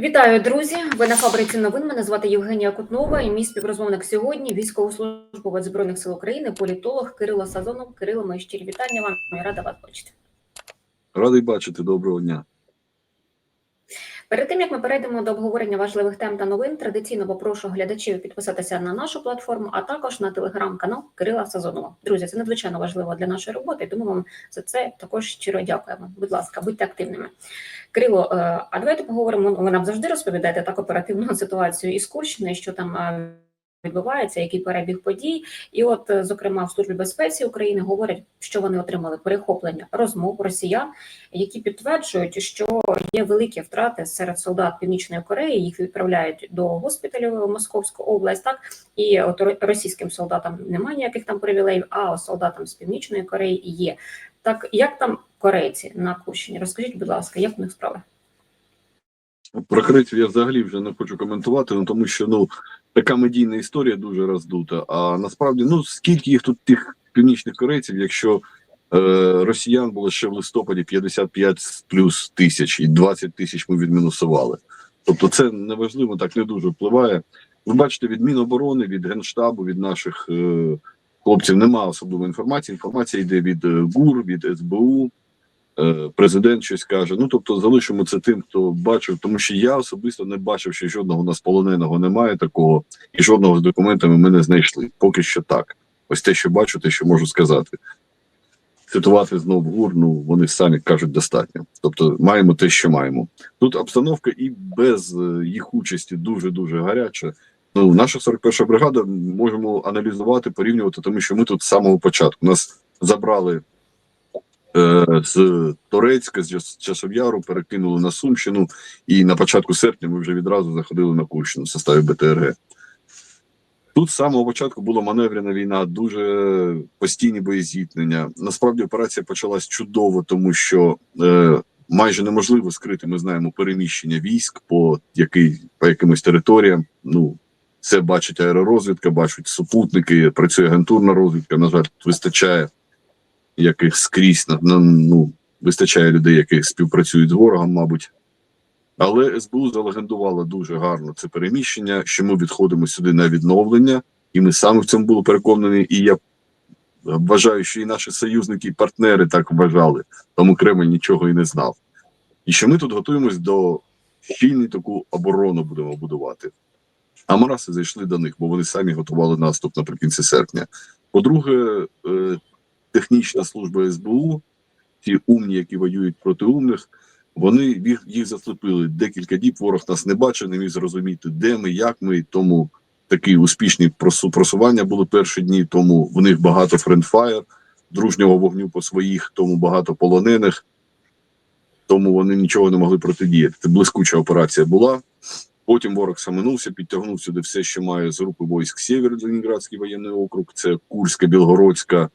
Вітаю, друзі! Ви на фабриці новин. Мене звати Євгенія Кутнова і мій співрозмовник сьогодні військовослужбовець збройних сил України, політолог Кирило Сазонов. Кирило, мої щирі вітання вам. Рада вас бачити. Радий бачити, доброго дня. Перед тим як ми перейдемо до обговорення важливих тем та новин, традиційно попрошу глядачів підписатися на нашу платформу, а також на телеграм-канал Кирила Сазонова. Друзі, це надзвичайно важливо для нашої роботи, тому вам за це також щиро дякуємо. Будь ласка, будьте активними. Кирило, е, а давайте поговоримо. Ви нам завжди розповідаєте так оперативну ситуацію із Курщини, що там е, відбувається, який перебіг подій. І, от, е, зокрема, в службі безпеці України говорять, що вони отримали перехоплення розмов росіян, які підтверджують, що є великі втрати серед солдат Північної Кореї. Їх відправляють до госпіталю в Московську область. Так і от російським солдатам немає ніяких там привілеїв, а солдатам з Північної Кореї є. Так як там корейці на Курщині? Розкажіть, будь ласка, як у них справи? Про корейців я взагалі вже не хочу коментувати, ну тому що ну така медійна історія дуже роздута. А насправді, ну скільки їх тут тих північних корейців, якщо е, росіян було ще в листопаді 55 плюс тисяч і 20 тисяч ми відмінусували. Тобто, це неважливо, так не дуже впливає. Ви бачите, від Міноборони, від Генштабу, від наших е, хлопців немає особливої інформації. Інформація йде від е, ГУР, від СБУ. Е, Президент щось каже. Ну тобто залишимо це тим, хто бачив, тому що я особисто не бачив, що жодного у нас полоненого немає такого, і жодного з документами ми не знайшли. Поки що так. Ось те, що бачу, те, що можу сказати. Цитувати знов ГУР, ну вони самі кажуть достатньо. Тобто маємо те, що маємо. Тут обстановка і без е, їх участі дуже дуже гаряча. Ну, наша 41 бригада можемо аналізувати, порівнювати, тому що ми тут з самого початку нас забрали з Торецька, з Час- Часов'яру, перекинули на Сумщину, і на початку серпня ми вже відразу заходили на Курщину в составі БТРГ. Тут з самого початку була маневрена війна, дуже постійні боєзіткнення. Насправді операція почалась чудово, тому що е, майже неможливо скрити. Ми знаємо переміщення військ по який по якимось територіям. Ну це бачить аеророзвідка, бачать супутники, працює агентурна розвідка. На жаль, вистачає яких скрізь ну вистачає людей, які співпрацюють з ворогом, мабуть. Але СБУ залегендувала дуже гарно це переміщення, що ми відходимо сюди на відновлення, і ми саме в цьому були переконані. І я вважаю, що і наші союзники, і партнери так вважали, тому Кремль нічого і не знав. І що ми тут готуємось до щільну таку оборону будемо будувати. А мараси зайшли до них, бо вони самі готували наступ наприкінці серпня. По-друге, е, технічна служба СБУ, ті умні, які воюють проти умних, вони їх, заслепили. Декілька діб ворог нас не бачив, не міг зрозуміти, де ми, як ми. Тому такі успішні просування були перші дні. Тому в них багато френдфаєр, дружнього вогню по своїх, тому багато полонених. Тому вони нічого не могли протидіяти. Це блискуча операція була. Потім ворог саминувся, підтягнув сюди все, що має з групи військ Сєвєр, Ленінградський воєнний округ, це Курська, Білгородська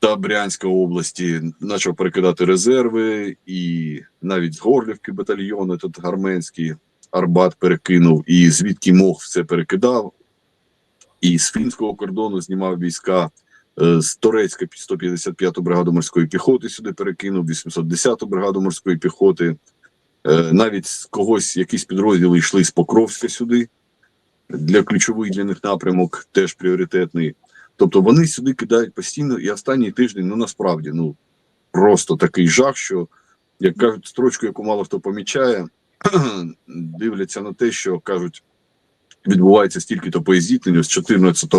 та Брянська області. Почав перекидати резерви, і навіть з Горлівки батальйони, тут Гарменський, Арбат перекинув, і звідки мог все перекидав. І з фінського кордону знімав війська е, з Торецька 155-ту бригаду морської піхоти сюди перекинув, 810-ту бригаду морської піхоти. Е, навіть з когось якісь підрозділи йшли з Покровська сюди для ключових для них напрямок, теж пріоритетний. Тобто вони сюди кидають постійно, і останній тиждень, ну насправді, ну просто такий жах, що як кажуть, строчку, яку мало хто помічає, дивляться на те, що кажуть, відбувається стільки-то боєзіткнень. З 14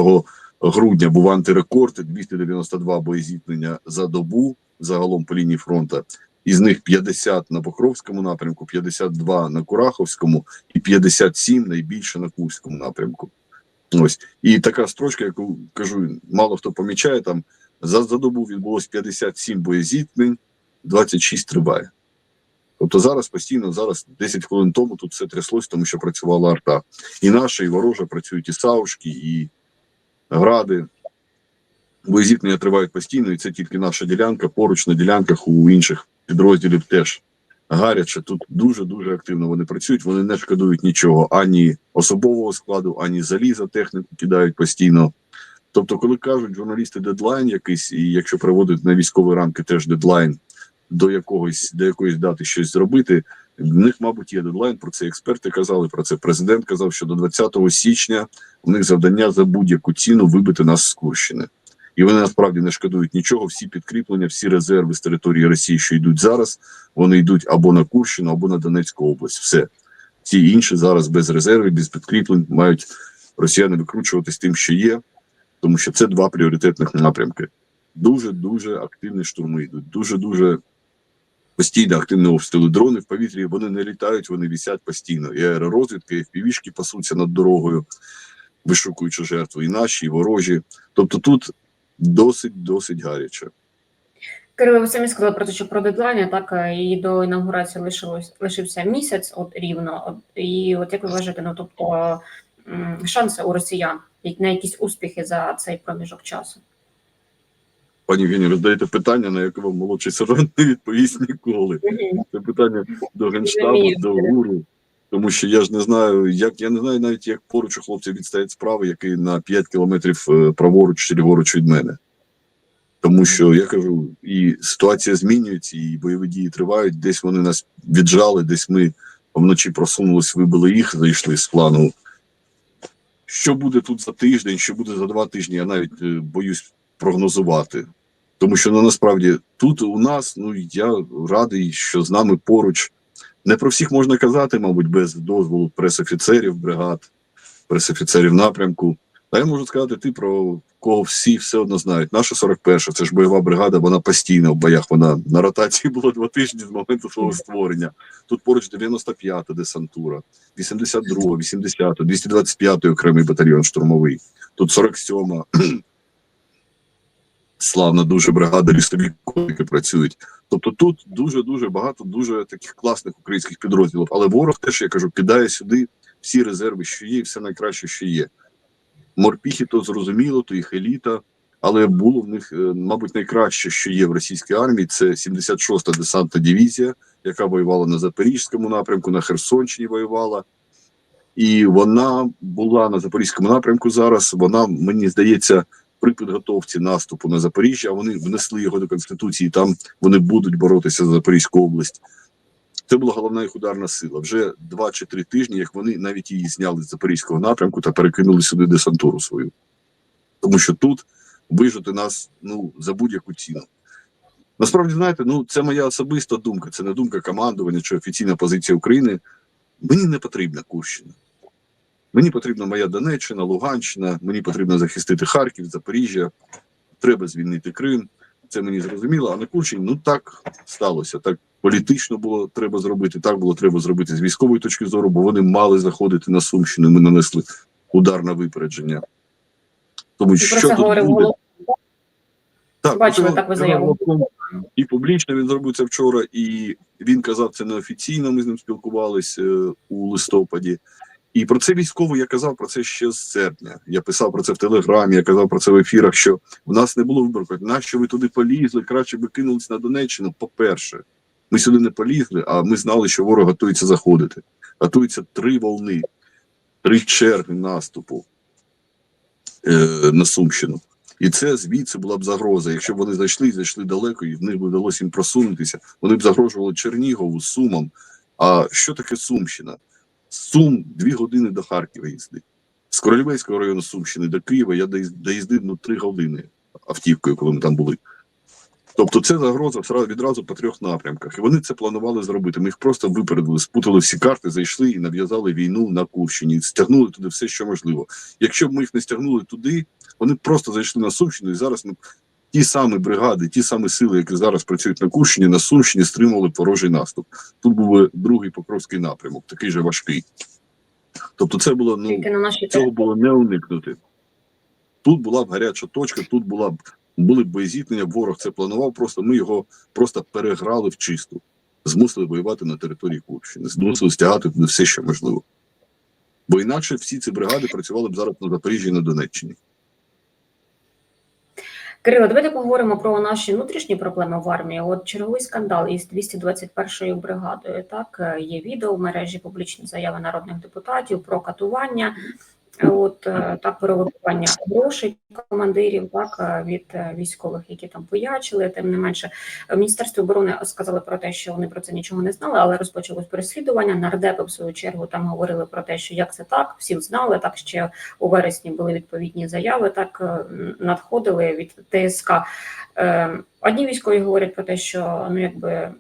грудня був антирекорд 292 боєзіткнення за добу загалом по лінії фронту. Із них 50 на Покровському напрямку, 52 на Кураховському і 57 найбільше на Курському напрямку. Ось і така строчка, яку кажу, мало хто помічає там. За, за добу відбулось 57 боєзіткнень, 26 триває. Тобто зараз постійно, зараз 10 хвилин тому тут все тряслось, тому що працювала арта. І наша, і ворожа працюють і Саушки, і гради. Боєзіткнення тривають постійно, і це тільки наша ділянка. Поруч на ділянках у інших підрозділів теж гаряче. Тут дуже дуже активно вони працюють. Вони не шкодують нічого ані особового складу, ані заліза, техніку кидають постійно. Тобто, коли кажуть журналісти дедлайн якийсь, і якщо приводять на військові рамки теж дедлайн до якогось до якоїсь дати щось зробити, В них, мабуть, є дедлайн. Про це експерти казали. Про це президент казав, що до 20 січня у них завдання за будь-яку ціну вибити нас з Курщини. І вони насправді не шкодують нічого. Всі підкріплення, всі резерви з території Росії, що йдуть зараз, вони йдуть або на Курщину, або на Донецьку область. Все ті інші зараз без резервів, без підкріплень мають росіяни викручуватись тим, що є, тому що це два пріоритетних напрямки. Дуже дуже активні штурми йдуть. Дуже дуже постійно активні обстріли. Дрони в повітрі вони не літають, вони вісять постійно. І аеророзвідка, і впівішки пасуться над дорогою, вишукуючи жертви, і наші, і ворожі. Тобто тут досить досить гаряче. Кирило, ви самі сказали про те, що про дедлайн, так е, і до інаугурації лишилось лишився місяць, от рівно. От, і от як ви вважаєте, ну тобто шанси у росіян на якісь успіхи за цей проміжок часу? Пані Євгенія, ви задаєте питання, на яке вам молодший сержант не відповість ніколи. Це питання до генштабу, до гуру. Тому що я ж не знаю, як я не знаю навіть, як поруч у хлопців відстоять справи, який на 5 кілометрів е, праворуч чи ліворуч від мене. Тому що я кажу, і ситуація змінюється, і бойові дії тривають. Десь вони нас віджали, десь ми вночі просунулись, вибили їх, зайшли з плану. Що буде тут за тиждень, що буде за два тижні, я навіть е, боюсь прогнозувати. Тому що ну, насправді тут у нас, ну я радий, що з нами поруч. Не про всіх можна казати, мабуть, без дозволу пресофіцерів бригад, пресофіцерів напрямку. А я можу сказати ти про кого всі все одно знають. Наша 41-ша, це ж бойова бригада, вона постійно в боях. Вона на ротації була два тижні з моменту свого створення. Тут поруч 95-та десантура, 82-та, 80-та, 225-й окремий батальйон штурмовий. Тут 47-ма славна дуже бригада лісові які працюють. Тобто тут дуже дуже багато дуже таких класних українських підрозділів. Але ворог теж я кажу, кидає сюди всі резерви, що є, і все найкраще, що є. Морпіхи то зрозуміло, то їх еліта. Але було в них, е, мабуть, найкраще, що є в російській армії, це 76-та десантна дивізія, яка воювала на Запорізькому напрямку, на Херсонщині воювала. І вона була на Запорізькому напрямку зараз. Вона, мені здається, при підготовці наступу на Запоріжжя, а вони внесли його до Конституції, там вони будуть боротися за Запорізьку область. Це була головна їх ударна сила. Вже два чи три тижні, як вони навіть її зняли з Запорізького напрямку та перекинули сюди десантуру свою. Тому що тут вижити нас ну, за будь-яку ціну. Насправді, знаєте, ну це моя особиста думка, це не думка командування чи офіційна позиція України. Мені не потрібна Курщина. Мені потрібна моя Донеччина, Луганщина, мені потрібно захистити Харків, Запоріжжя, треба звільнити Крим. Це мені зрозуміло. А на Курщині ну так сталося. Так політично було треба зробити, так було треба зробити з військової точки зору, бо вони мали заходити на Сумщину. Ми нанесли удар на випередження. Тому І що про це тут говорив буде? Так, Бачили, це- так ви заяву. І публічно він зробив це вчора, і він казав це неофіційно. Ми з ним спілкувалися е, у листопаді. І про це військово я казав про це ще з серпня. Я писав про це в телеграмі, я казав про це в ефірах. Що в нас не було вибору. Нащо ви туди полізли? Краще би кинулись на Донеччину. По-перше, ми сюди не полізли, а ми знали, що ворог готується заходити. Готуються три волни, три черги наступу е, на Сумщину. І це звідси була б загроза. Якщо б вони зайшли, зайшли далеко, і в них би вдалося їм просунутися, вони б загрожували Чернігову, Сумам. А що таке Сумщина? Сум дві години до Харкова їздить. З Королівецького району Сумщини до Києва я доїз- доїздив ну, три години автівкою, коли ми там були. Тобто це загроза відразу по трьох напрямках. І вони це планували зробити. Ми їх просто випередили, спутали всі карти, зайшли і нав'язали війну на Курщині, стягнули туди все, що можливо. Якщо б ми їх не стягнули туди, вони просто зайшли на Сумщину, і зараз ми ті самі бригади, ті самі сили, які зараз працюють на Курщині, на Сумщині стримували ворожий наступ. Тут був другий Покровський напрямок, такий же важкий. Тобто, це було ну цього було не уникнути. Тут була б гаряча точка, тут була б були б боєзіткнення, ворог це планував. Просто ми його просто переграли в чисту, змусили воювати на території Курщини, змусили стягати туди все, що можливо. Бо інакше всі ці бригади працювали б зараз на Запоріжжі і на Донеччині. Кирило, давайте поговоримо про наші внутрішні проблеми в армії. От черговий скандал із 221-ю бригадою. Так е, є відео в мережі, публічні заяви народних депутатів про катування. Е, От е, так перевикування грошей командирів, так е, від е, військових, які там поячили. Тим не менше, в міністерстві оборони сказали про те, що вони про це нічого не знали, але розпочалось переслідування. Нардепи в свою чергу там говорили про те, що як це так, всі знали. Так ще у вересні були відповідні заяви. Так надходили від ТСК. Одні військові говорять про те, що ну якби.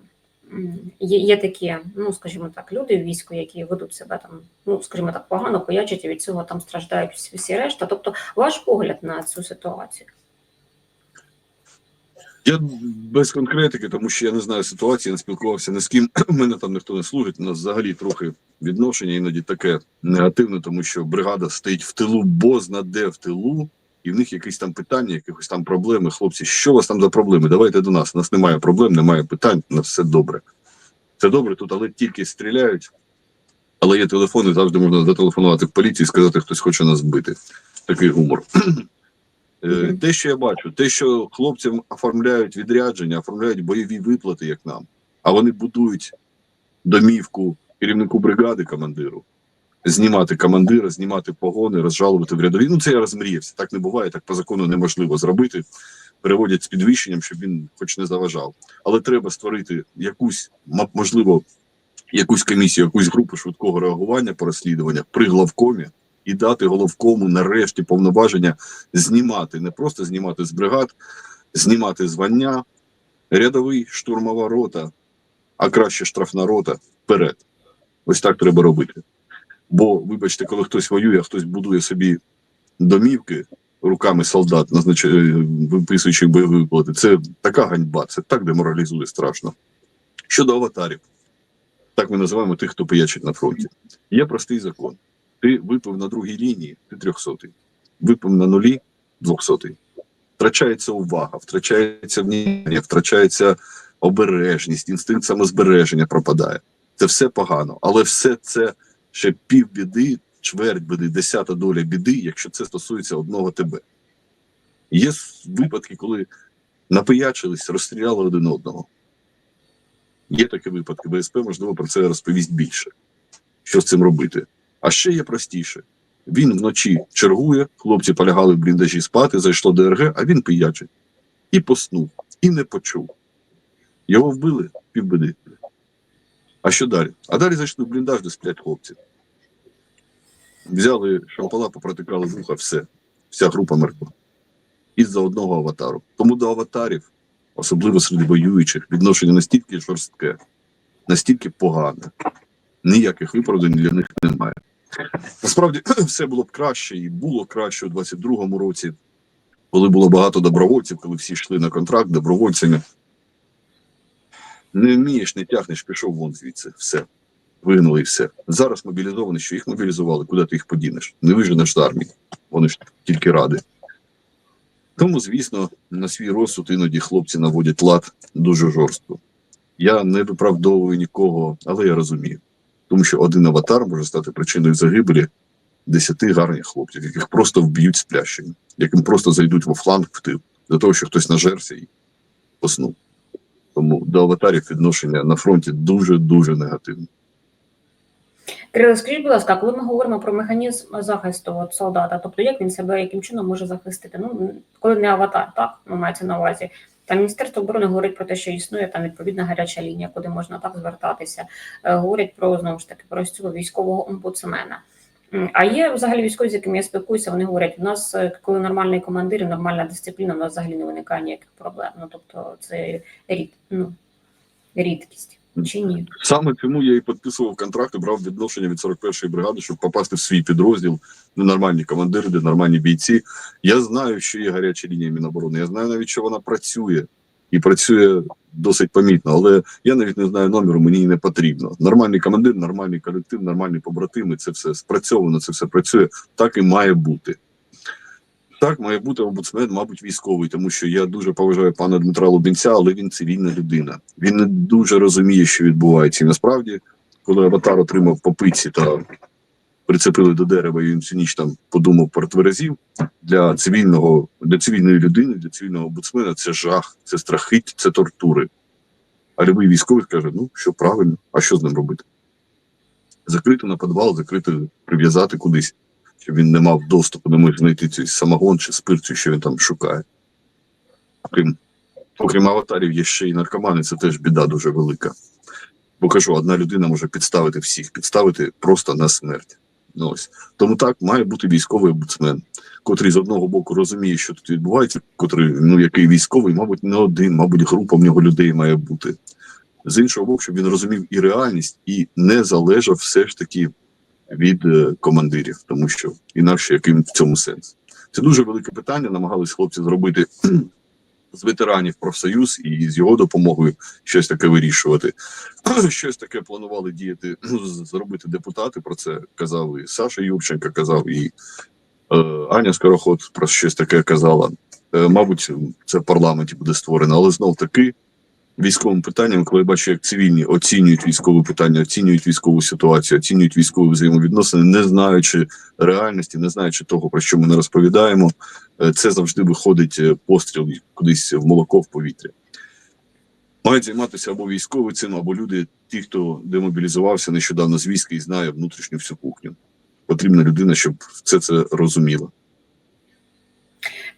Є, є такі, ну скажімо так, люди в війську, які ведуть себе там, ну скажімо так, погано, поячать, і від цього там страждають всі, всі решта. Тобто, ваш погляд на цю ситуацію. Я без конкретики, тому що я не знаю ситуації, не спілкувався ні з ким. Мене там ніхто не служить. У нас взагалі трохи відношення іноді таке негативне, тому що бригада стоїть в тилу, бозна де в тилу, і в них якісь там питання, якихось там проблеми. Хлопці, що у вас там за проблеми? Давайте до нас. У нас немає проблем, немає питань, у нас все добре. Це добре тут, але тільки стріляють. Але є телефони, завжди можна зателефонувати в поліцію і сказати, хтось хоче нас вбити. Такий гумор. Е, Те, що я бачу, те, що хлопцям оформляють відрядження, оформляють бойові виплати, як нам, а вони будують домівку керівнику бригади, командиру, знімати командира, знімати погони, розжалувати в рядові. Ну це я розмріявся. Так не буває, так по закону неможливо зробити. Переводять з підвищенням, щоб він хоч не заважав. Але треба створити якусь, можливо, якусь комісію, якусь групу швидкого реагування по розслідуваннях при главкомі і дати головкому нарешті повноваження знімати, не просто знімати з бригад, знімати звання, рядовий штурмова рота, а краще штрафна рота вперед. Ось так треба робити. Бо, вибачте, коли хтось воює, хтось будує собі домівки руками солдат, назначає, виписуючи бойові виплати, це така ганьба, це так деморалізує страшно. Щодо аватарів, так ми називаємо тих, хто пиячить на фронті. Є простий закон. Ти випив на другій лінії, ти трьохсотий. Випив на нулі двохсотий. Втрачається увага, втрачається внимання, втрачається обережність, інстинкт самозбереження пропадає. Це все погано, але все це ще півбіди, чверть біди, десята доля біди, якщо це стосується одного тебе. Є випадки, коли напиячились, розстріляли один одного. Є такі випадки. БСП, можливо, про це розповість більше. Що з цим робити? А ще є простіше. Він вночі чергує, хлопці полягали в бліндажі спати, зайшло ДРГ, а він пиячить. І поснув, і не почув. Його вбили півбеди. А що далі? А далі зайшли в бліндаж, де сплять хлопці. Взяли шампала, попротикали вуха, все. Вся група мертва. Із-за одного аватару. Тому до аватарів, особливо серед воюючих, відношення настільки жорстке, настільки погане. Ніяких виправдань для них немає. Насправді все було б краще і було краще у 22-му році, коли було багато добровольців, коли всі йшли на контракт добровольцями. Не вмієш, не тягнеш, пішов вон звідси. Все. Вигнали і все. Зараз мобілізовані, що їх мобілізували, куди ти їх подінеш? Не виженеш з армії. Вони ж тільки ради. Тому, звісно, на свій розсуд іноді хлопці наводять лад дуже жорстко. Я не виправдовую нікого, але я розумію. Тому що один аватар може стати причиною загибелі десяти гарних хлопців, яких просто вб'ють сплящими, яким просто зайдуть во фланг в тил, для того, що хтось нажерся і поснув. Тому до аватарів відношення на фронті дуже дуже негативне. Кирило, скажіть, будь ласка, коли ми говоримо про механізм захисту от, солдата, тобто як він себе яким чином може захистити? Ну коли не аватар, так ну мається на увазі. Там Міністерство оборони говорить про те, що існує там відповідна гаряча лінія, куди можна так звертатися. Е, говорять про знову ж таки про цього військового омбудсмена. А є взагалі військові, з якими я спілкуюся, вони говорять, у нас, е, коли нормальний командир нормальна дисципліна, у нас взагалі не виникає ніяких проблем. Ну тобто це рід, ну, рідкість чи ні? Саме тому я і підписував контракт і брав відношення від 41-ї бригади, щоб попасти в свій підрозділ, де нормальні командири, де нормальні бійці. Я знаю, що є гаряча лінія Міноборони. Я знаю навіть, що вона працює і працює досить помітно, але я навіть не знаю номеру, мені і не потрібно. Нормальний командир, нормальний колектив, нормальні побратими. Це все спрацьовано, це все працює. Так і має бути. Так, має бути омбудсмен, мабуть, військовий, тому що я дуже поважаю пана Дмитра Лубінця, але він цивільна людина. Він не дуже розуміє, що відбувається. І насправді, коли аватар отримав по пиці та прицепили до дерева, і він всю ніч там подумав про тверезів для цивільного, для цивільної людини, для цивільного омбудсмена це жах, це страхить, це тортури. А любий військовий каже: ну що правильно, а що з ним робити? Закрити на підвал, закрити, прив'язати кудись. щоб він не мав доступу, не міг знайти цей самогон чи спирт, що він там шукає. Окрім, окрім аватарів, є ще й наркомани, це теж біда дуже велика. Бо кажу, одна людина може підставити всіх, підставити просто на смерть. Ну, ось. Тому так має бути військовий омбудсмен, котрий з одного боку розуміє, що тут відбувається, котрий, ну який військовий, мабуть, не один, мабуть, група в нього людей має бути. З іншого боку, щоб він розумів і реальність, і не залежав все ж таки від е, командирів, тому що інакше яким в цьому сенс. Це дуже велике питання. Намагались хлопці зробити з ветеранів профсоюз і з його допомогою щось таке вирішувати. Щось таке планували діяти, зробити депутати. Про це казав і Саша Юрченко, казав і е, Аня Скороход про щось таке казала. Е, мабуть, це в парламенті буде створено, але знов таки військовим питанням, коли я бачу, як цивільні оцінюють військові питання, оцінюють військову ситуацію, оцінюють військові взаємовідносини, не знаючи реальності, не знаючи того, про що ми не розповідаємо, е, це завжди виходить е, постріл кудись в молоко в повітря. Мають займатися або військові цим, або люди, ті, хто демобілізувався нещодавно з війська і знає внутрішню всю кухню. Потрібна людина, щоб все це розуміла.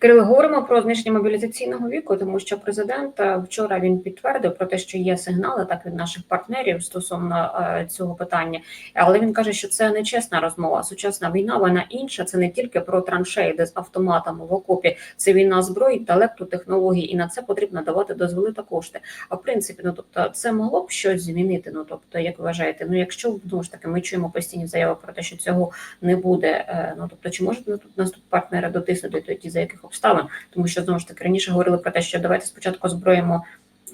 Кирило, говоримо про зниження мобілізаційного віку, тому що президент е, вчора він підтвердив про те, що є сигнали так від наших партнерів стосовно е, цього питання, але він каже, що це не чесна розмова. Сучасна війна, вона інша. Це не тільки про траншеї, де з автоматами в окопі. Це війна зброї, інтелекту, технологій, і на це потрібно давати дозволи та кошти. А в принципі, ну тобто, це могло б щось змінити. Ну тобто, як вважаєте, ну якщо знову ж таки ми чуємо постійні заяви про те, що цього не буде. е, Ну тобто, чи можуть ну, тут нас тут партнери дотиснути тоді за яких обставин? Тому що знову ж таки раніше говорили про те, що давайте спочатку озброїмо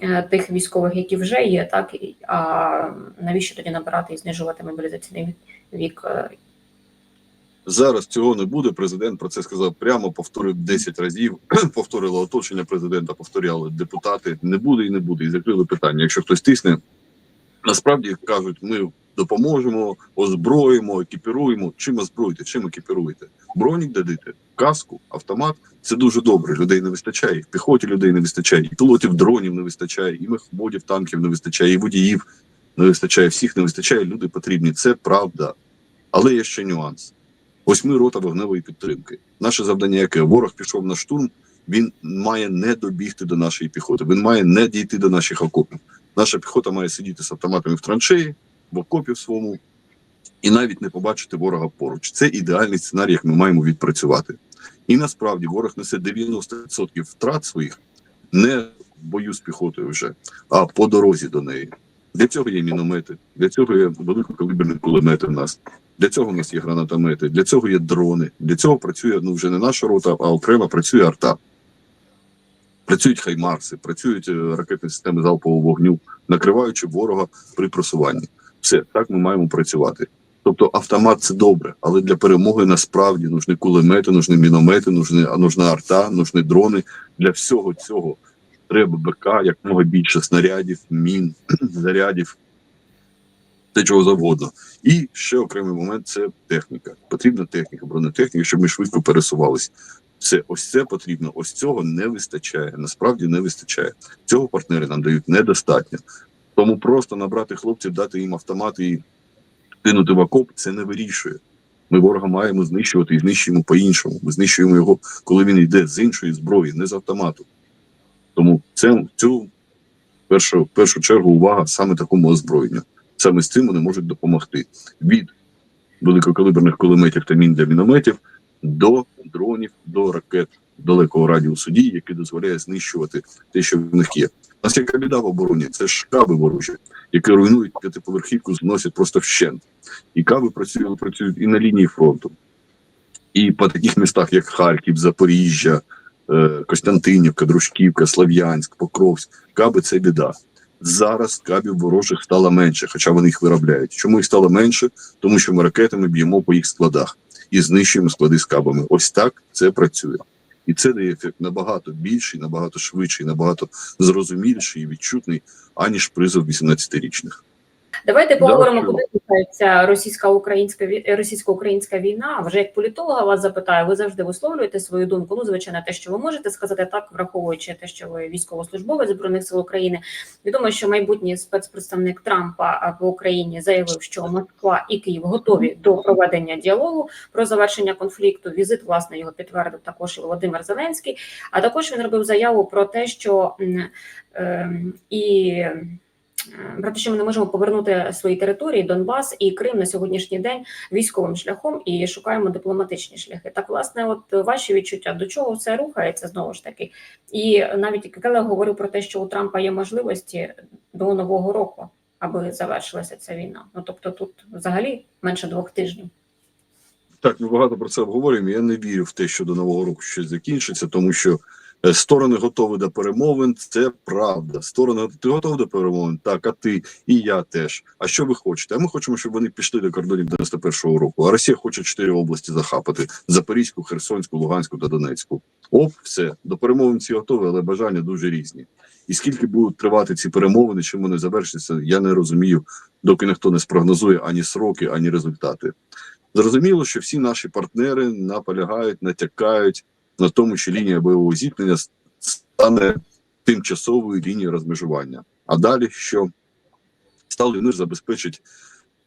е, тих військових, які вже є, так а навіщо тоді набирати і знижувати мобілізаційний вік- вік? е, Зараз цього не буде. Президент про це сказав прямо, повторив 10 разів. Повторило оточення президента, повторяли депутати. Не буде і не буде. І закрили питання. Якщо хтось тисне, насправді кажуть, ми допоможемо, озброїмо, екіпіруємо. Чим озброїте, чим екіпіруєте? Бронік дадите, каску, автомат. Це дуже добре. Людей не вистачає. В піхоті людей не вистачає, і пілотів дронів не вистачає, і мехводів танків не вистачає, і водіїв не вистачає. Всіх не вистачає. Люди потрібні. Це правда. Але є ще нюанс. Ось ми рота вогневої підтримки. Наше завдання, яке ворог пішов на штурм, він має не добігти до нашої піхоти. Він має не дійти до наших окопів. Наша піхота має сидіти з автоматами в траншеї, в окопі в своєму, і навіть не побачити ворога поруч. Це ідеальний сценарій, як ми маємо відпрацювати. І насправді ворог несе 90% втрат своїх не в бою з піхотою вже, а по дорозі до неї. Для цього є міномети, для цього є великокаліберні кулемети в нас. Для цього в нас є гранатомети, для цього є дрони. Для цього працює ну вже не наша рота, а окремо працює арта. Працюють хаймарси, працюють е, ракетні системи залпового вогню, накриваючи ворога при просуванні. Все так ми маємо працювати. Тобто автомат це добре, але для перемоги насправді нужні кулемети, нужні міномети, нужні, нужна арта, нужні дрони. Для всього цього треба БК, якомога більше снарядів, мін, зарядів, те чого завгодно. І ще окремий момент це техніка. Потрібна техніка, бронетехніка, щоб ми швидко пересувалися. Все, ось це потрібно. Ось цього не вистачає. Насправді не вистачає. Цього партнери нам дають недостатньо. Тому просто набрати хлопців, дати їм автомати і кинути в окоп, це не вирішує. Ми ворога маємо знищувати і знищуємо по-іншому. Ми знищуємо його, коли він йде з іншої зброї, не з автомату. Тому це цю першу, першу чергу увага саме такому озброєнню. Саме з цим вони можуть допомогти від великокалиберних кулеметів та мін для мінометів до дронів, до ракет далекого радіусу дії, які дозволяє знищувати те, що в них є. У нас яка біда в обороні, це ж каби ворожі, які руйнують п'ятиповерхівку, зносять просто вщент. І каби працюють, працюють і на лінії фронту, і по таких містах, як Харків, Запоріжжя, е, Костянтинівка, Дружківка, Слов'янськ, Покровськ. Каби це біда. Зараз кабів ворожих стало менше, хоча вони їх виробляють. Чому їх стало менше? Тому що ми ракетами б'ємо по їх складах і знищуємо склади з кабами. Ось так це працює. І це дає ефект набагато більший, набагато швидший, набагато зрозуміліший і відчутний, аніж призов 18-річних. Давайте поговоримо, куди рухається російсько-українська ві- російсько-українська війна. Вже як політолога вас запитаю, ви завжди висловлюєте свою думку. Ну, звичайно, те, що ви можете сказати, так враховуючи те, що ви військовослужбовець збройних сил України. Відомо, що майбутній спецпредставник Трампа в Україні заявив, що Москва і Київ готові до проведення діалогу про завершення конфлікту. Візит власне його підтвердив також і Володимир Зеленський. А також він робив заяву про те, що ем, і про те, що ми не можемо повернути свої території, Донбас і Крим на сьогоднішній день військовим шляхом і шукаємо дипломатичні шляхи. Так, власне, от ваші відчуття до чого все рухається знову ж таки. І навіть Келе говорив про те, що у Трампа є можливості до нового року, аби завершилася ця війна. Ну тобто, тут взагалі менше двох тижнів. Так, ми багато про це обговорюємо. Я не вірю в те, що до нового року щось закінчиться, тому що сторони готові до перемовин. Це правда. Сторони ти готовий до перемовин? Так, а ти і я теж. А що ви хочете? А ми хочемо, щоб вони пішли до кордонів 91-го року. А Росія хоче чотири області захапати: Запорізьку, Херсонську, Луганську та Донецьку. Оп, все до перемовин всі готові, але бажання дуже різні. І скільки будуть тривати ці перемовини, чим вони завершаться, я не розумію, доки ніхто не спрогнозує ані сроки, ані результати. Зрозуміло, що всі наші партнери наполягають, натякають на тому, що лінія бойового зіткнення стане тимчасовою лінією розмежування. А далі що сталий мир забезпечить,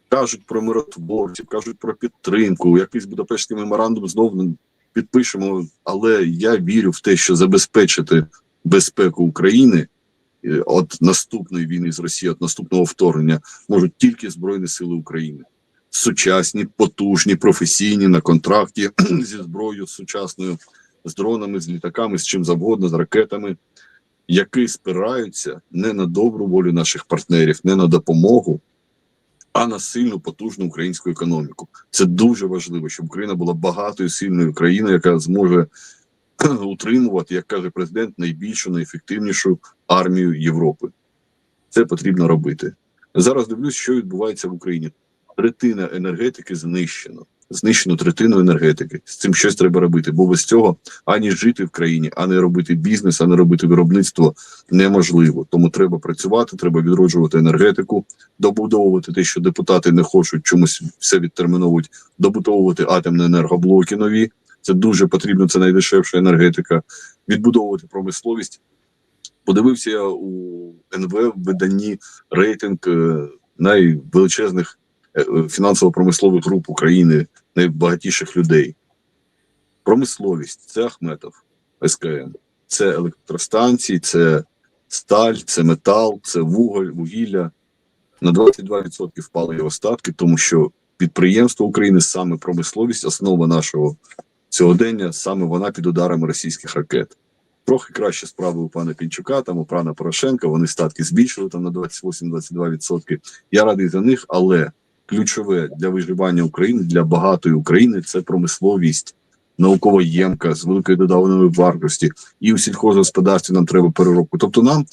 кажуть про миротворців, кажуть про підтримку. Якийсь Будапештський меморандум знову підпишемо. Але я вірю в те, що забезпечити безпеку України е, від наступної війни з Росією, від наступного вторгнення можуть тільки Збройні Сили України сучасні, потужні, професійні на контракті зі зброєю сучасною, з дронами, з літаками, з чим завгодно, з ракетами, які спираються не на добру волю наших партнерів, не на допомогу, а на сильну потужну українську економіку. Це дуже важливо, щоб Україна була багатою, сильною країною, яка зможе утримувати, як каже президент, найбільшу, найефективнішу армію Європи. Це потрібно робити. Зараз дивлюсь, що відбувається в Україні третина енергетики знищено. Знищено третину енергетики. З цим щось треба робити, бо без цього ані жити в країні, ані робити бізнес, ані робити виробництво неможливо. Тому треба працювати, треба відроджувати енергетику, добудовувати те, що депутати не хочуть чомусь все відтерміновують, добудовувати атомні енергоблоки нові. Це дуже потрібно. Це найдешевша енергетика. Відбудовувати промисловість. Подивився я у НВ в виданні рейтинг е, найвеличезних фінансово-промислових груп України, найбагатіших людей. Промисловість це Ахметов, СКН, це електростанції, це сталь, це метал, це вуголь, вугілля. На 22% впали його статки, тому що підприємство України, саме промисловість, основа нашого сьогодення, саме вона під ударами російських ракет. Трохи краще справи у пана Пінчука, там у пана Порошенка. Вони статки збільшили там на 28-22%. Я радий за них, але ключове для виживання України для багатої України це промисловість, наукова ємка з великою додаваною вартості. І у сільхозгосподарстві нам треба переробку. Тобто, нам,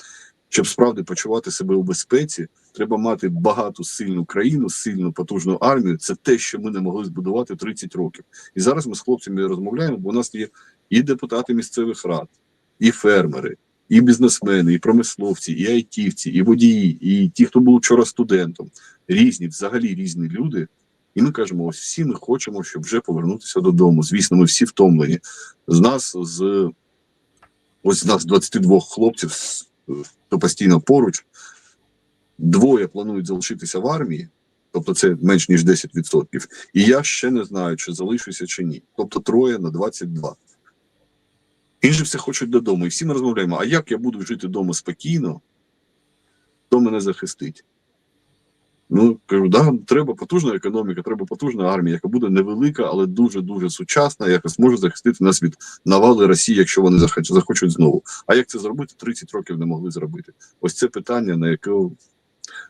щоб справді почувати себе у безпеці, треба мати багату сильну країну, сильну потужну армію. Це те, що ми не могли збудувати 30 років. І зараз ми з хлопцями розмовляємо, бо у нас є і депутати місцевих рад, і фермери, і бізнесмени, і промисловці, і айтівці, і водії, і ті, хто був вчора студентом, різні, взагалі різні люди. І ми кажемо: ось всі ми хочемо, щоб вже повернутися додому. Звісно, ми всі втомлені. З нас з ось з нас 22 хлопців, хто постійно поруч, двоє планують залишитися в армії. Тобто це менш ніж 10%. І я ще не знаю, чи залишуся чи ні. Тобто троє на 22. Інші все хочуть додому. І всі ми розмовляємо: а як я буду жити вдома спокійно, хто мене захистить? Ну, кажу, да, треба потужна економіка, треба потужна армія, яка буде невелика, але дуже-дуже сучасна, яка зможе захистити нас від навали Росії, якщо вони захочуть знову. А як це зробити? 30 років не могли зробити. Ось це питання, на яке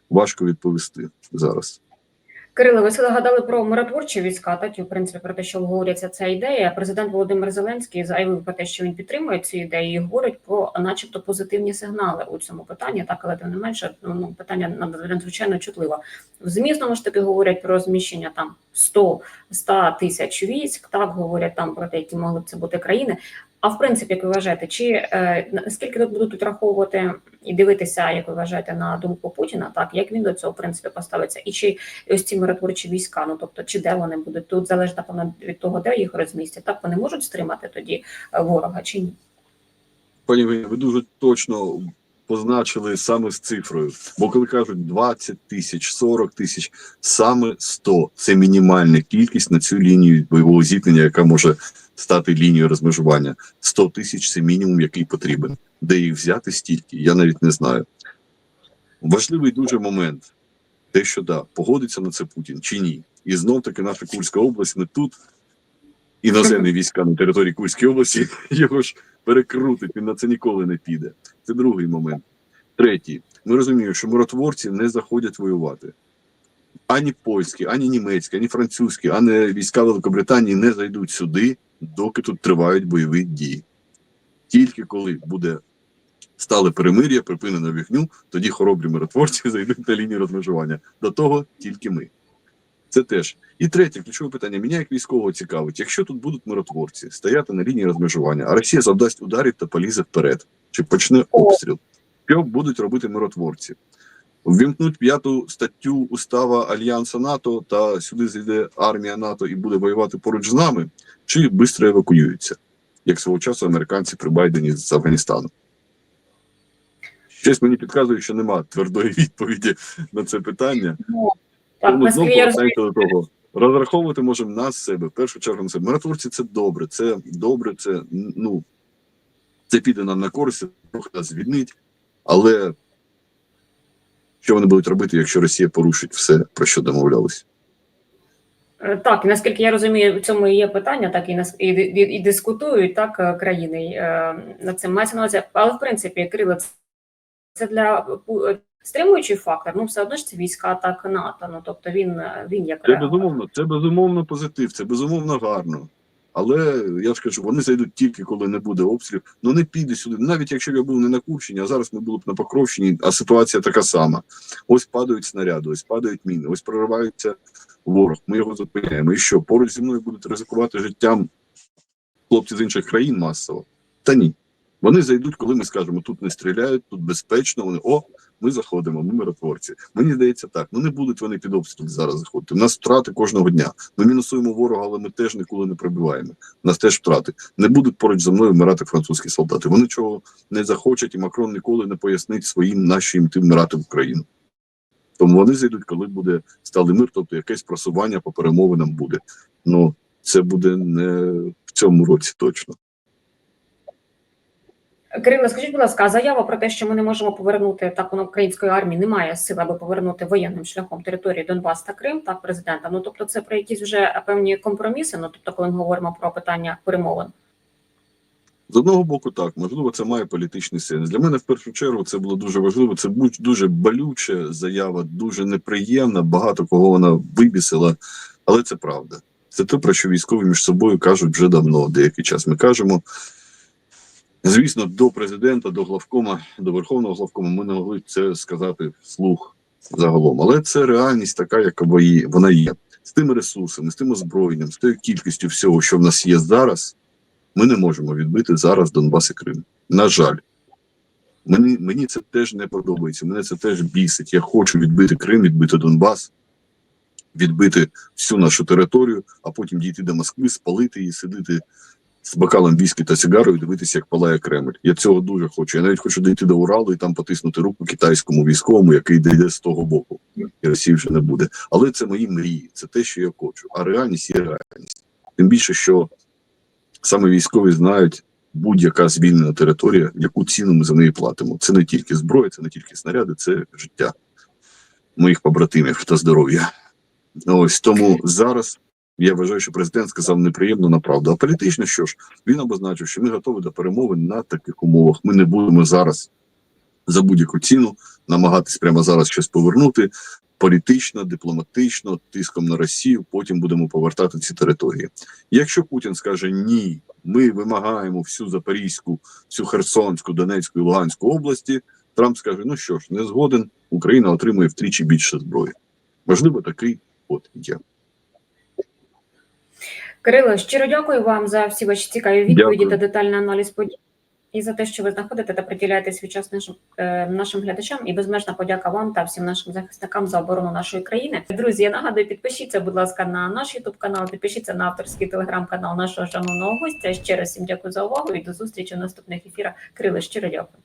важко відповісти зараз. Кирило, ви згадали про миротворчі війська, так і в принципі про те, що обговорюється ця ідея. Президент Володимир Зеленський заявив про те, що він підтримує цю ідею і говорить про, начебто, позитивні сигнали у цьому питанні. Так, але тим не менше, ну питання надзвичайно чутливе. В ЗМІ знову ж таки говорять про розміщення там 100 100 тисяч військ. Так говорять там про те, які могли б це бути країни. А в принципі, як ви вважаєте, чи е, наскільки тут будуть враховувати і дивитися, як ви вважаєте, на думку Путіна, так як він до цього в принципі поставиться, і чи ось ці миротворчі війська, ну тобто чи де вони будуть? Тут залежно напевно від того, де їх розмістять, так вони можуть стримати тоді е, ворога чи ні? Пані ви дуже точно позначили саме з цифрою. Бо коли кажуть 20 тисяч, 40 тисяч, саме 100 – це мінімальна кількість на цю лінію бойового зіткнення, яка може стати лінією розмежування. 100 тисяч це мінімум, який потрібен. Де їх взяти стільки, я навіть не знаю. Важливий дуже момент. Те, що да, погодиться на це Путін чи ні. І знов таки наша Курська область, ми тут, іноземні війська на території Курської області, його ж перекрутить, він на це ніколи не піде. Це другий момент. Третій. Ми розуміємо, що миротворці не заходять воювати. Ані польські, ані німецькі, ані французькі, ані війська Великобританії не зайдуть сюди, доки тут тривають бойові дії. Тільки коли буде стале перемир'я, припинено вогню, тоді хоробрі миротворці зайдуть на лінію розмежування. До того тільки ми. Це теж. І третє ключове питання. Мене як військового цікавить, якщо тут будуть миротворці стояти на лінії розмежування, а Росія завдасть ударів та полізе вперед, чи почне обстріл, що будуть робити миротворці? Ввімкнуть п'яту статтю устава Альянсу НАТО та сюди зайде армія НАТО і буде воювати поруч з нами, чи швидко евакуюються, як свого часу американці при Байдені з Афганістану. Щось мені підказує, що нема твердої відповіді на це питання. Так, Тому знову я розумію, того. Розраховувати можемо на себе. В першу чергу на себе. Миротворці це добре. Це добре, це ну це піде нам на користь, трохи нас звільнить. Але що вони будуть робити, якщо Росія порушить все, про що домовлялися? Е, Так, і наскільки я розумію, в цьому і є питання, так і нас і, і, і дискутують так е, країни е, над цим мається на увазі. Але в принципі, Кирило, це- для стримуючий фактор. Ну, все одно ж це війська так НАТО. Ну тобто він е, він як Це безумовно, це безумовно позитив, це безумовно гарно. Але я ж кажу, вони зайдуть тільки коли не буде обстрілів. Ну не піде сюди. Навіть якщо б я був не на Курщині, а зараз ми були б на Покровщині, а ситуація така сама. Ось падають снаряди, ось падають міни, ось проривається ворог. Ми його зупиняємо. І що поруч зі мною будуть ризикувати життям хлопці з інших країн масово? Та ні. Вони зайдуть, коли ми скажемо, тут не стріляють, тут безпечно. Вони о, ми заходимо, ми миротворці. Мені здається, так. Ну не будуть вони під обстріл зараз заходити. У нас втрати кожного дня. Ми мінусуємо ворога, але ми теж ніколи не пробиваємо. У нас теж втрати. Не будуть поруч за мною вмирати французькі солдати. Вони чого не захочуть, і Макрон ніколи не пояснить своїм нашим тим вмирати в Україну. Тому вони зайдуть, коли буде сталий мир, тобто якесь просування по перемовинам буде. Ну це буде не в цьому році точно. Кирило, скажіть, будь ласка, заява про те, що ми не можемо повернути так воно української армії, немає сил, аби повернути воєнним шляхом території Донбас та Крим, так президента. Ну тобто, це про якісь вже певні компроміси. Ну тобто, коли ми говоримо про питання перемовин. З одного боку, так можливо, це має політичний сенс. Для мене в першу чергу це було дуже важливо. Це був дуже болюча заява, дуже неприємна. Багато кого вона вибісила, але це правда. Це те, про що військові між собою кажуть вже давно. Деякий час ми кажемо. Звісно, до президента, до главкома, до верховного главкома ми не могли це сказати вслух загалом. Але це реальність така, яка вона є. З тими ресурсами, з тим озброєнням, з тою кількістю всього, що в нас є зараз, ми не можемо відбити зараз Донбас і Крим. На жаль, мені, мені це теж не подобається. Мене це теж бісить. Я хочу відбити Крим, відбити Донбас, відбити всю нашу територію, а потім дійти до Москви, спалити її, сидіти з бокалом віскі та сигарою, і дивитися, як палає Кремль. Я цього дуже хочу. Я навіть хочу дійти до Уралу і там потиснути руку китайському військовому, який дійде з того боку, і Росії вже не буде. Але це мої мрії, це те, що я хочу. А реальність є реальність. Тим більше, що саме військові знають будь-яка звільнена територія, яку ціну ми за неї платимо. Це не тільки зброя, це не тільки снаряди, це життя моїх побратимів та здоров'я. Ось тому зараз я вважаю, що президент сказав неприємно на правду. А політично що ж він обозначив, що ми готові до перемовин на таких умовах. Ми не будемо зараз за будь-яку ціну намагатись прямо зараз щось повернути політично, дипломатично, тиском на Росію. Потім будемо повертати ці території. Якщо Путін скаже ні, ми вимагаємо всю Запорізьку, всю Херсонську, Донецьку і Луганську області. Трамп скаже: ну що ж, не згоден, Україна отримує втричі більше зброї. Можливо, такий от є. Кирило, щиро дякую вам за всі ваші цікаві відповіді Дякую. та детальний аналіз подій. І за те, що ви знаходите та приділяєте свій час нашим, е, нашим глядачам, і безмежна подяка вам та всім нашим захисникам за оборону нашої країни. Друзі, я нагадую, підпишіться, будь ласка, на наш Ютуб канал, підпишіться на авторський телеграм-канал нашого шановного гостя. Ще раз всім дякую за увагу і до зустрічі в наступних ефірах. Кирило, щиро дякую.